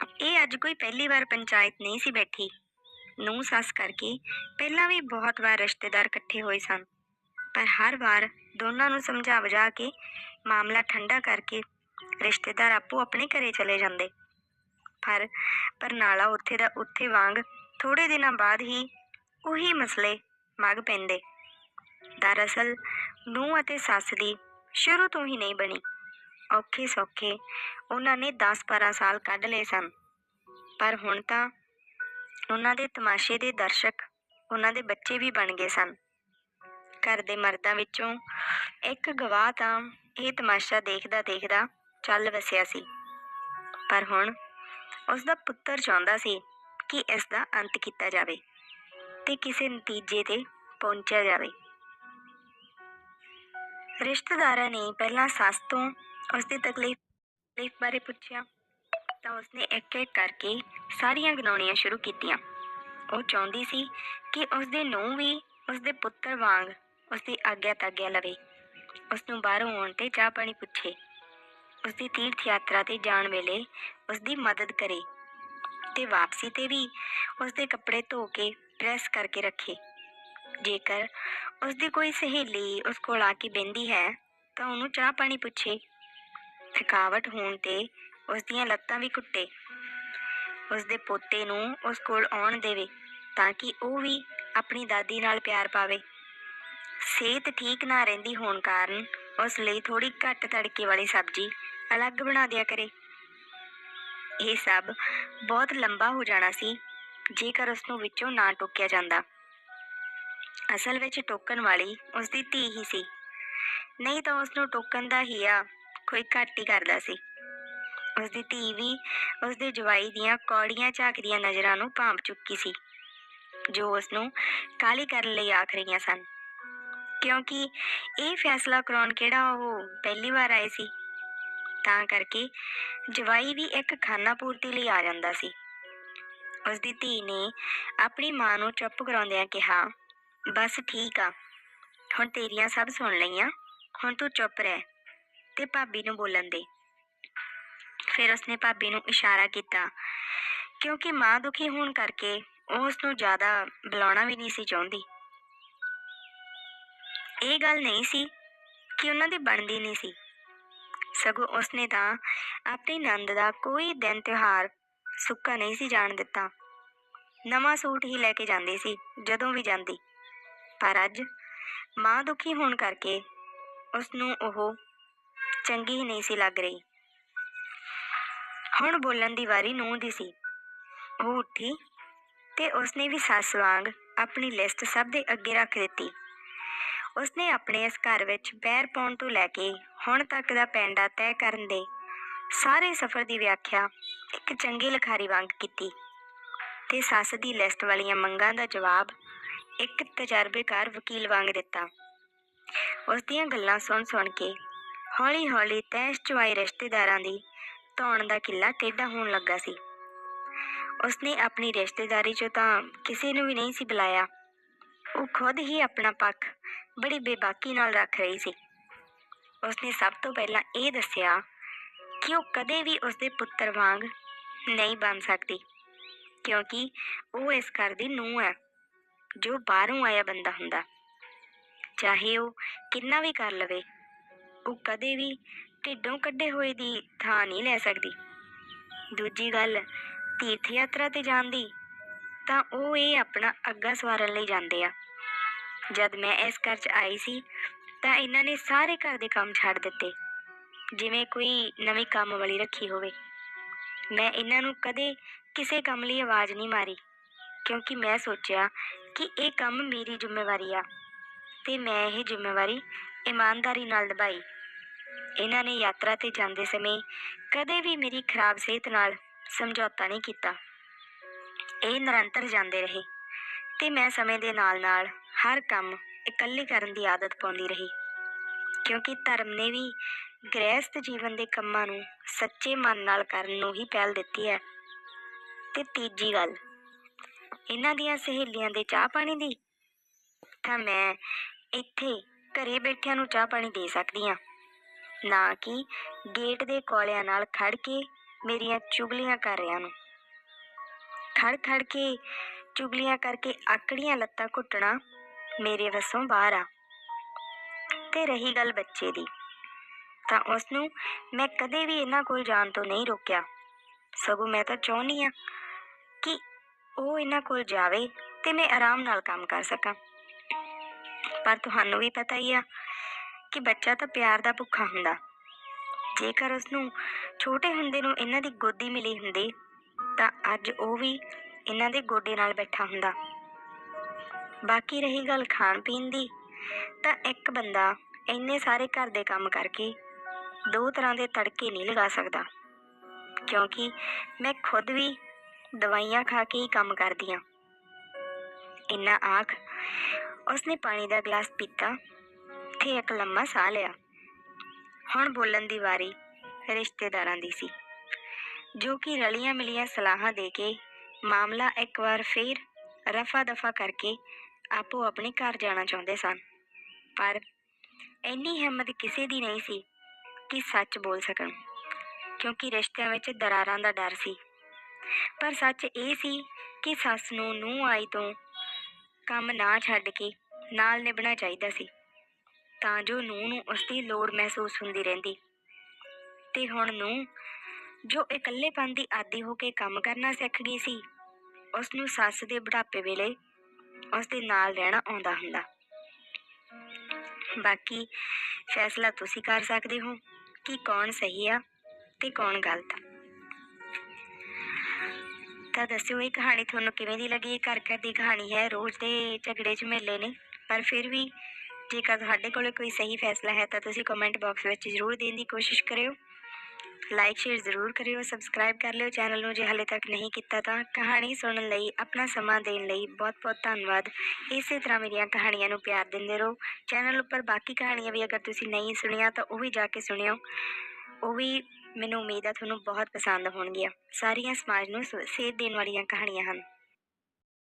ਇਹ ਅੱਜ ਕੋਈ ਪਹਿਲੀ ਵਾਰ ਪੰਚਾਇਤ ਨਹੀਂ ਸੀ ਬੈਠੀ। ਨੂੰ ਸੱਸ ਕਰਕੇ ਪਹਿਲਾਂ ਵੀ ਬਹੁਤ ਵਾਰ ਰਿਸ਼ਤੇਦਾਰ ਇਕੱਠੇ ਹੋਏ ਸਨ। ਪਰ ਹਰ ਵਾਰ ਦੋਨਾਂ ਨੂੰ ਸਮਝਾ ਬੁਝਾ ਕੇ ਮਾਮਲਾ ਠੰਡਾ ਕਰਕੇ ਰਿਸ਼ਤੇਦਾਰ ਆਪੋ ਆਪਣੇ ਘਰੇ ਚਲੇ ਜਾਂਦੇ। ਪਰ ਪਰਨਾਲਾ ਉੱਥੇ ਦਾ ਉੱਥੇ ਵਾਂਗ ਥੋੜੇ ਦਿਨਾਂ ਬਾਅਦ ਹੀ ਉਹੀ ਮਸਲੇ ਮੱਗ ਪੈਂਦੇ। ਦਰਅਸਲ ਨੂੰ ਅਤੇ ਸੱਸ ਦੀ ਸ਼ੁਰੂ ਤੋਂ ਹੀ ਨਹੀਂ ਬਣੀ। ਔਖੇ ਸੌਖੇ ਉਹਨਾਂ ਨੇ 10-12 ਸਾਲ ਕੱਢ ਲਏ ਸਨ। ਪਰ ਹੁਣ ਤਾਂ ਉਹਨਾਂ ਦੇ ਤਮਾਸ਼ੇ ਦੇ ਦਰਸ਼ਕ ਉਹਨਾਂ ਦੇ ਬੱਚੇ ਵੀ ਬਣ ਗਏ ਸਨ। ਘਰ ਦੇ ਮਰਦਾਂ ਵਿੱਚੋਂ ਇੱਕ ਗਵਾਹ ਤਾਂ ਇਹ ਤਮਾਸ਼ਾ ਦੇਖਦਾ ਦੇਖਦਾ ਚੱਲ ਵਸਿਆ ਸੀ। ਪਰ ਹੁਣ ਉਸ ਦਾ ਪੁੱਤਰ ਚਾਹੁੰਦਾ ਸੀ ਕਿ ਇਸ ਦਾ ਅੰਤ ਕੀਤਾ ਜਾਵੇ ਤੇ ਕਿਸੇ ਨਤੀਜੇ ਤੇ ਪਹੁੰਚਿਆ ਜਾਵੇ। ਰਿਸ਼ਤੇਦਾਰਾਂ ਨੇ ਪਹਿਲਾਂ ਸੱਸ ਤੋਂ ਉਸਦੀ ਤਕਲੀਫ ਤਕਲੀਫ ਬਾਰੇ ਪੁੱਛਿਆ ਤਾਂ ਉਸਨੇ ਇੱਕ ਇੱਕ ਕਰਕੇ ਸਾਰੀਆਂ ਗਿਣਾਉਣੀਆਂ ਸ਼ੁਰੂ ਕੀਤੀਆਂ। ਉਹ ਚਾਹੁੰਦੀ ਸੀ ਕਿ ਉਸਦੇ ਨੂੰਹ ਵੀ ਉਸਦੇ ਪੁੱਤਰ ਵਾਂਗ ਉਸਦੀ ਆਗਿਆ ਤਾਗਿਆ ਲਵੇ। ਉਸ ਨੂੰ ਬਾਹਰੋਂ ਆਉਣ ਤੇ ਚਾਹ ਪਾਣੀ ਪੁੱਛੇ। ਉਸਦੀ ਤੀਰਥ ਯਾਤਰਾ ਤੇ ਜਾਣ ਵੇਲੇ ਉਸਦੀ ਮਦਦ ਕਰੇ ਤੇ ਵਾਪਸੀ ਤੇ ਵੀ ਉਸਦੇ ਕੱਪੜੇ ਧੋ ਕੇ ਪ੍ਰੈਸ ਕਰਕੇ ਰੱਖੇ। ਜੇਕਰ ਉਸਦੀ ਕੋਈ ਸਹੇਲੀ ਉਸ ਕੋਲ ਆ ਕੇ ਬਹਿੰਦੀ ਹੈ ਤਾਂ ਉਹਨੂੰ ਚਾਹ ਪਾਣੀ ਪੁੱਛੇ। ਥਕਾਵਟ ਹੋਣ ਤੇ ਉਸ ਦੀਆਂ ਲੱਤਾਂ ਵੀ ਘੁੱਟੇ ਉਸ ਦੇ ਪੋਤੇ ਨੂੰ ਉਸ ਕੋਲ ਆਉਣ ਦੇਵੇ ਤਾਂ ਕਿ ਉਹ ਵੀ ਆਪਣੀ ਦਾਦੀ ਨਾਲ ਪਿਆਰ ਪਾਵੇ। ਸਿਹਤ ਠੀਕ ਨਾ ਰਹਿੰਦੀ ਹੋਣ ਕਾਰਨ ਉਸ ਲਈ ਥੋੜੀ ਘੱਟ ਤੜਕੇ ਵਾਲੀ ਸਬਜ਼ੀ ਅਲੱਗ ਬਣਾ ਦਿਆ ਕਰੇ। ਇਹ ਸਭ ਬਹੁਤ ਲੰਬਾ ਹੋ ਜਾਣਾ ਸੀ, ਜੇਕਰ ਉਸ ਨੂੰ ਵਿੱਚੋਂ ਨਾ ਟੋਕਿਆ ਜਾਂਦਾ। ਅਸਲ ਵਿੱਚ ਟੋਕਣ ਵਾਲੀ ਉਸ ਦੀ ਧੀ ਹੀ ਸੀ। ਨਹੀਂ ਤਾਂ ਉਸ ਨੂੰ ਟੋਕਣ ਦਾ ਹਿਆ ਕੋਈ ਘੱਟ ਹੀ ਕਰਦਾ ਸੀ। ਉਸ ਦੀ ਧੀ ਵੀ ਉਸ ਦੇ ਜਵਾਈ ਦੀਆਂ ਕੌੜੀਆਂ ਝਾਕਦੀਆਂ ਨਜ਼ਰਾਂ ਨੂੰ ਭਾਂਪ ਚੁੱਕੀ ਸੀ, ਜੋ ਉਸ ਨੂੰ ਕਾਲੀ ਕਰਨ ਲਈ ਆਖ ਰਹੀਆਂ ਸਨ। ਕਿਉਂਕਿ ਇਹ ਫੈਸਲਾ ਕਰਾਉਣ ਕਿਹੜਾ ਉਹ ਪਹਿਲੀ ਵਾਰ ਆਏ ਸੀ। ਤਾਂ ਕਰਕੇ ਜਵਾਈ ਵੀ ਇੱਕ ਖਾਨਾ ਪੂਰਤੀ ਲਈ ਆ ਜਾਂਦਾ ਸੀ। ਉਸ ਦੀ ਧੀ ਨੇ ਆਪਣੀ ਮਾਂ ਨੂੰ ਚੁੱਪ ਕਰਾਉਂਦਿਆਂ ਕਿਹਾ, ਬਸ ਠੀਕ ਆ। ਹੁਣ ਤੇਰੀਆਂ ਸਭ ਸੁਣ ਲਈਆਂ। ਹੁਣ ਤੂੰ ਚੁੱਪ ਰਹਿ। ਤੇ ਭਾਬੀ ਨੂੰ ਬੋਲਣ ਦੇ। ਫਿਰ ਉਸਨੇ ਭਾਬੀ ਨੂੰ ਇਸ਼ਾਰਾ ਕੀਤਾ, ਕਿਉਂਕਿ ਮਾਂ ਦੁਖੀ ਹੋਣ ਕਰਕੇ ਉਹ ਉਸ ਨੂੰ ਜ਼ਿਆਦਾ ਬੁਲਾਉਣਾ ਵੀ ਨਹੀਂ ਸੀ ਚਾਹੁੰਦੀ। ਇਹ ਗੱਲ ਨਹੀਂ ਸੀ ਕਿ ਉਹਨਾਂ ਦੀ ਬਣਦੀ ਨਹੀਂ ਸੀ। ਸਗੋਂ ਉਸਨੇ ਤਾਂ ਆਪਣੀ ਨੰਦ ਦਾ ਕੋਈ ਦਿਨ ਤਿਉਹਾਰ ਸੁੱਕਾ ਨਹੀਂ ਸੀ ਜਾਣ ਦਿੱਤਾ। ਨਵਾਂ ਸੂਟ ਹੀ ਲੈ ਕੇ ਜਾਂਦੀ ਸੀ, ਜਦੋਂ ਵੀ ਜਾਂਦੀ। ਪਰ ਅੱਜ ਮਾਂ ਦੁਖੀ ਹੋਣ ਕਰਕੇ ਉਸ ਨੂੰ ਉਹ ਚੰਗੀ ਹੀ ਨਹੀਂ ਸੀ ਲੱਗ ਰਹੀ। ਹੁਣ ਬੋਲਣ ਦੀ ਵਾਰੀ ਨੂੰਹ ਦੀ ਸੀ। ਉਹ ਉੱਠੀ ਤੇ ਉਸਨੇ ਵੀ ਸੱਸ ਵਾਂਗ ਆਪਣੀ ਲਿਸਟ ਸਭ ਦੇ ਅੱਗੇ ਰੱਖ ਦਿੱਤੀ। ਉਸਨੇ ਆਪਣੇ ਇਸ ਘਰ ਵਿੱਚ ਪੈਰ ਪਾਉਣ ਤੋਂ ਲੈ ਕੇ ਹੁਣ ਤੱਕ ਦਾ ਪੈਂਡਾ ਤੈਅ ਕਰਨ ਦੇ ਸਾਰੇ ਸਫ਼ਰ ਦੀ ਵਿਆਖਿਆ ਇੱਕ ਚੰਗੀ ਲਿਖਾਰੀ ਵਾਂਗ ਕੀਤੀ ਤੇ ਸੱਸ ਦੀ ਲਿਸਟ ਵਾਲੀਆਂ ਮੰਗਾਂ ਦਾ ਜਵਾਬ ਇੱਕ ਤਜਰਬੇਕਾਰ ਵਕੀਲ ਵਾਂਗ ਦਿੱਤਾ। ਉਸ ਦੀਆਂ ਗੱਲਾਂ ਸੁਣ ਸੁਣ ਕੇ ਹੌਲੀ-ਹੌਲੀ ਤੈਸ਼ ਚਵਾਈ ਰਿਸ਼ਤੇਦਾਰਾਂ ਦੀ ਧੌਣ ਦਾ ਕਿੱਲਾ ਟੇਢਾ ਹੋਣ ਲੱਗਾ ਸੀ। ਉਸਨੇ ਆਪਣੀ ਰਿਸ਼ਤੇਦਾਰੀ 'ਚੋਂ ਤਾਂ ਕਿਸੇ ਨੂੰ ਵੀ ਨਹੀਂ ਸੀ ਬੁਲਾਇਆ। ਉਹ ਖੁਦ ਹੀ ਆਪਣਾ ਪੱਖ ਬੜੀ ਬੇਬਾਕੀ ਨਾਲ ਰੱਖ ਰਹੀ ਸੀ। ਉਸਨੇ ਸਭ ਤੋਂ ਪਹਿਲਾਂ ਇਹ ਦੱਸਿਆ ਕਿ ਉਹ ਕਦੇ ਵੀ ਉਸਦੇ ਪੁੱਤਰ ਵਾਂਗ ਨਹੀਂ ਬਣ ਸਕਦੀ, ਕਿਉਂਕਿ ਉਹ ਇਸ ਘਰ ਦੀ ਨੂੰਹ ਹੈ, ਜੋ ਬਾਹਰੋਂ ਆਇਆ ਬੰਦਾ ਹੁੰਦਾ। ਚਾਹੇ ਉਹ ਕਿੰਨਾ ਵੀ ਕਰ ਲਵੇ ਉਹ ਕਦੇ ਵੀ ਢਿੱਡੋਂ ਕੱਢੇ ਹੋਏ ਦੀ ਥਾਂ ਨਹੀਂ ਲੈ ਸਕਦੀ। ਦੂਜੀ ਗੱਲ ਤੀਰਥ ਯਾਤਰਾ ਤੇ ਜਾਣ ਦੀ ਤਾਂ ਉਹ ਇਹ ਆਪਣਾ ਅੱਗਾ ਸਵਾਰਨ ਲਈ ਜਾਂਦੇ ਆ। ਜਦ ਮੈਂ ਇਸ ਘਰ 'ਚ ਆਈ ਸੀ ਤਾਂ ਇਹਨਾਂ ਨੇ ਸਾਰੇ ਘਰ ਦੇ ਕੰਮ ਛੱਡ ਦਿੱਤੇ, ਜਿਵੇਂ ਕੋਈ ਨਵੀਂ ਕੰਮ ਵਾਲੀ ਰੱਖੀ ਹੋਵੇ। ਮੈਂ ਇਹਨਾਂ ਨੂੰ ਕਦੇ ਕਿਸੇ ਕੰਮ ਲਈ ਆਵਾਜ਼ ਨਹੀਂ ਮਾਰੀ, ਕਿਉਂਕਿ ਮੈਂ ਸੋਚਿਆ ਕਿ ਇਹ ਕੰਮ ਮੇਰੀ ਜ਼ਿੰਮੇਵਾਰੀ ਆ ਤੇ ਮੈਂ ਇਹ ਜ਼ਿੰਮੇਵਾਰੀ ਇਮਾਨਦਾਰੀ ਨਾਲ ਨਿਭਾਈ। ਇਹਨਾਂ ਨੇ ਯਾਤਰਾ ਤੇ ਜਾਂਦੇ ਸਮੇਂ ਕਦੇ ਵੀ ਮੇਰੀ ਖਰਾਬ ਸਿਹਤ ਨਾਲ ਸਮਝੌਤਾ ਨਹੀਂ ਕੀਤਾ। ਇਹ ਨਿਰੰਤਰ ਜਾਂਦੇ ਰਹੇ ਤੇ ਮੈਂ ਸਮੇਂ ਦੇ ਨਾਲ-ਨਾਲ ਹਰ ਕੰਮ ਇਕੱਲੇ ਕਰਨ ਦੀ ਆਦਤ ਪਾਉਂਦੀ ਰਹੀ। ਕਿਉਂਕਿ ਧਰਮ ਨੇ ਵੀ ਗ੍ਰਹਿਸਥ ਜੀਵਨ ਦੇ ਕੰਮਾਂ ਨੂੰ ਸੱਚੇ ਮਨ ਨਾਲ ਕਰਨ ਨੂੰ ਹੀ ਪਹਿਲ ਦਿੱਤੀ ਹੈ। ਤੇ ਤੀਜੀ ਗੱਲ, ਇਹਨਾਂ ਦੀਆਂ ਸਹੇਲੀਆਂ ਦੇ ਚਾਹ ਪਾਣੀ ਦੀ? ਤਾਂ ਮੈਂ ਇੱਥੇ ਘਰੇ ਬੈਠਿਆਂ ਨੂੰ ਚਾਹ ਪਾਣੀ ਦੇ ਸਕਦੀ ਹਾਂ। ਨਾ ਕਿ ਗੇਟ ਦੇ ਕੋਲਿਆਂ ਨਾਲ ਖੜ ਕੇ ਮੇਰੀਆਂ ਚੁਗਲੀਆਂ ਕਰ ਰਿਹਾ ਨੂੰ। ਖੜ ਖੜ ਕੇ ਚੁਗਲੀਆਂ ਕਰਕੇ ਆਕੜੀਆਂ ਲੱਤਾਂ ਘੁੱਟਣਾ ਮੇਰੇ ਵੱਸੋਂ ਬਾਹਰ ਆ। ਤੇ ਰਹੀ ਗੱਲ ਬੱਚੇ ਦੀ। ਤਾਂ ਉਸ ਨੂੰ ਮੈਂ ਕਦੇ ਵੀ ਇਹਨਾਂ ਕੋਲ ਜਾਣ ਤੋਂ ਨਹੀਂ ਰੋਕਿਆ। ਸਗੋਂ ਮੈਂ ਤਾਂ ਚਾਹੁੰਦੀ ਆ ਕਿ ਉਹ ਇਹਨਾਂ ਕੋਲ ਜਾਵੇ ਤੇ ਮੈਂ ਆਰਾਮ ਨਾਲ ਕੰਮ ਕਰ ਸਕਾਂ। ਪਰ ਤੁਹਾਨੂੰ ਵੀ ਪਤਾ ਹੀ ਆ ਕਿ ਬੱਚਾ ਤਾਂ ਪਿਆਰ ਦਾ ਭੁੱਖਾ ਹੁੰਦਾ। ਜੇਕਰ ਉਸ ਨੂੰ ਛੋਟੇ ਹੁੰਦੇ ਨੂੰ ਇਹਨਾਂ ਦੀ ਗੋਦੀ ਮਿਲੀ ਹੁੰਦੀ, ਤਾਂ ਅੱਜ ਉਹ ਵੀ ਇਹਨਾਂ ਦੇ ਗੋਡੇ ਨਾਲ ਬੈਠਾ ਹੁੰਦਾ। ਬਾਕੀ ਰਹੀ ਗੱਲ ਖਾਣ ਪੀਣ ਦੀ, ਤਾਂ ਇੱਕ ਬੰਦਾ ਇੰਨੇ ਸਾਰੇ ਘਰ ਦੇ ਕੰਮ ਕਰਕੇ ਦੋ ਤਰ੍ਹਾਂ ਦੇ ਤੜਕੇ ਨਹੀਂ ਲਗਾ ਸਕਦਾ। ਕਿਉਂਕਿ ਮੈਂ ਖੁਦ ਵੀ ਦਵਾਈਆਂ ਖਾ ਕੇ ਹੀ ਕੰਮ ਕਰਦੀ ਹਾਂ। ਇੰਨਾ ਆਖ, ਉਸਨੇ ਪਾਣੀ ਦਾ ਗਲਾਸ ਪੀਤਾ ਤੇ ਇੱਕ ਲੰਮਾ ਸਾਹ ਲਿਆ। ਹੁਣ ਬੋਲਣ ਦੀ ਵਾਰੀ ਰਿਸ਼ਤੇਦਾਰਾਂ ਦੀ ਸੀ, ਜੋ ਕਿ ਰਲੀਆਂ ਮਿਲੀਆਂ ਸਲਾਹਾਂ ਦੇ ਕੇ ਮਾਮਲਾ ਇੱਕ ਵਾਰ ਫੇਰ ਰਫਾ ਦਫਾ ਕਰਕੇ ਆਪੋ ਆਪਣੇ ਘਰ ਜਾਣਾ ਚਾਹੁੰਦੇ ਸਨ। ਪਰ ਇੰਨੀ ਹਿੰਮਤ ਕਿਸੇ ਦੀ ਨਹੀਂ ਸੀ ਕਿ ਸੱਚ ਬੋਲ ਸਕਣ, ਕਿਉਂਕਿ ਰਿਸ਼ਤਿਆਂ ਵਿੱਚ ਦਰਾਰਾਂ ਦਾ ਡਰ ਸੀ। ਪਰ ਸੱਚ ਇਹ ਸੀ ਕਿ ਸੱਸ ਨੂੰ ਨੂੰਹ ਆਈ ਤੋਂ ਕੰਮ ਨਾ ਛੱਡ ਕੇ ਨਾਲ ਨਿਭਣਾ ਚਾਹੀਦਾ ਸੀ। ਤਾਂ ਜੋ ਨੂੰਹ ਨੂੰ ਉਸ ਦੀ ਲੋੜ ਮਹਿਸੂਸ ਹੁੰਦੀ ਰਹਿੰਦੀ। ਤੇ ਹੁਣ ਨੂੰ ਜੋ ਇਕੱਲੇਪਨ ਦੀ ਆਦੀ ਹੋ ਕੇ ਕੰਮ ਕਰਨਾ ਸਿੱਖ ਗਈ ਸੀ, ਉਸ ਨੂੰ ਸੱਸ ਦੇ ਬੁਢਾਪੇ ਵੇਲੇ ਉਸ ਦੇ ਨਾਲ ਰਹਿਣਾ ਆਉਂਦਾ ਹੁੰਦਾ। ਬਾਕੀ ਫੈਸਲਾ ਤੁਸੀਂ ਕਰ ਸਕਦੇ ਹੋ ਕਿ ਕੌਣ ਸਹੀ ਆ ਤੇ ਕੌਣ ਗਲਤ। ਆ ਤਾਂ ਦੱਸਿਓ, ਇਹ ਕਹਾਣੀ ਤੁਹਾਨੂੰ ਕਿਵੇਂ ਦੀ ਲੱਗੀ? ਇਹ ਘਰ ਘਰ ਦੀ ਕਹਾਣੀ ਹੈ। ਰੋਜ਼ ਦੇ ਝਗੜੇ ਝਮੇਲੇ ਨੇ। ਪਰ ਫਿਰ ਵੀ ਜੇਕਰ ਤੁਹਾਡੇ ਕੋਲ ਕੋਈ ਸਹੀ ਫੈਸਲਾ ਹੈ ਤਾਂ ਤੁਸੀਂ ਕਮੈਂਟ ਬਾਕਸ ਵਿੱਚ ਜ਼ਰੂਰ ਦੇਣ ਦੀ ਕੋਸ਼ਿਸ਼ ਕਰਿਓ। ਲਾਈਕ ਸ਼ੇਅਰ ਜ਼ਰੂਰ ਕਰਿਓ ਸਬਸਕ੍ਰਾਈਬ ਕਰ ਲਿਓ। ਚੈਨਲ ਨੂੰ ਜੇ ਹਾਲੇ ਤੱਕ ਨਹੀਂ ਕੀਤਾ ਤਾਂ ਕਹਾਣੀ ਸੁਣਨ ਲਈ, ਆਪਣਾ ਸਮਾਂ ਦੇਣ ਲਈ ਬਹੁਤ-ਬਹੁਤ ਧੰਨਵਾਦ। ਇਸੇ ਤਰ੍ਹਾਂ ਮੇਰੀਆਂ ਕਹਾਣੀਆਂ ਨੂੰ ਪਿਆਰ ਦਿੰਦੇ ਰਹੋ। ਚੈਨਲ ਉੱਪਰ ਬਾਕੀ ਕਹਾਣੀਆਂ ਵੀ ਅਗਰ ਤੁਸੀਂ ਨਹੀਂ ਸੁਣੀਆਂ ਤਾਂ ਉਹ ਵੀ ਜਾ ਕੇ ਸੁਣਿਓ। ਉਹ ਵੀ ਮੈਨੂੰ ਉਮੀਦ ਹੈ ਤੁਹਾਨੂੰ ਬਹੁਤ ਪਸੰਦ ਹੋਣਗੀਆਂ। ਸਾਰੀਆਂ ਸਮਾਜ ਨੂੰ ਸ- ਸੇਧ ਦੇਣ ਵਾਲੀਆਂ ਕਹਾਣੀਆਂ ਹਨ।